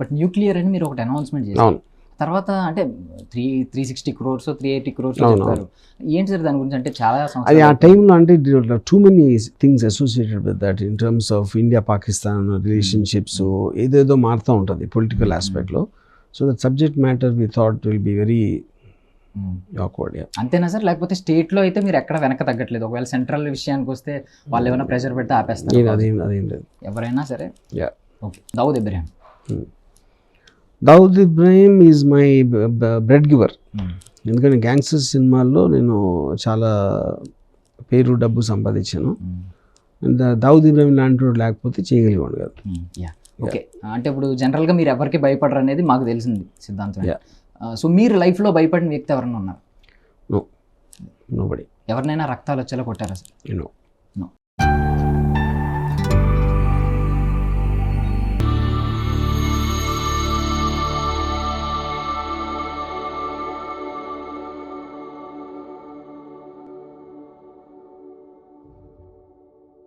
But nuclear అని మీరు ఒకటి అనౌన్స్మెంట్ చేశారు. తర్వాత అంటే three three sixty crores three eighty crores చెప్పారు. ఏంటి సార్ దాని గురించి? అంటే చాలా అది ఆ టైంలో అంటే too many things associated with that in terms of India Pakistan relationships ఏదేదో మారుతూ ఉంటుంది political ఆస్పెక్ట్లో so that subject matter we thought will be very అంతేనా సార్? లేకపోతే స్టేట్లో అయితే మీరు ఎక్కడ వెనక తగ్గట్లేదు. ఒకవేళ సెంట్రల్ విషయానికి వస్తే వాళ్ళు ఏమైనా ప్రెషర్ పెడితే ఆపేస్తారు అదేం అదేం లేదు. ఎవరైనా సరే. Okay Dawood Ibrahim. Dawood Ibrahim is my bread giver. ఎందుకంటే గ్యాంగ్స్టర్స్ సినిమాల్లో నేను చాలా పేరు డబ్బు సంపాదించాను. అండ్ దావుద్ ఇబ్రాహిం లాంటి వాడు లేకపోతే చేయగలిగేవాడు కాదు. యా ఓకే అంటే ఇప్పుడు జనరల్గా మీరు ఎవరికి భయపడరు అనేది మాకు తెలిసింది సిద్ధాంతం. సో మీరు లైఫ్లో భయపడిన వ్యక్తి ఎవరైనా ఉన్నారు? నో ఎవరినైనా రక్తాలు వచ్చేలా కొట్టారా సార్?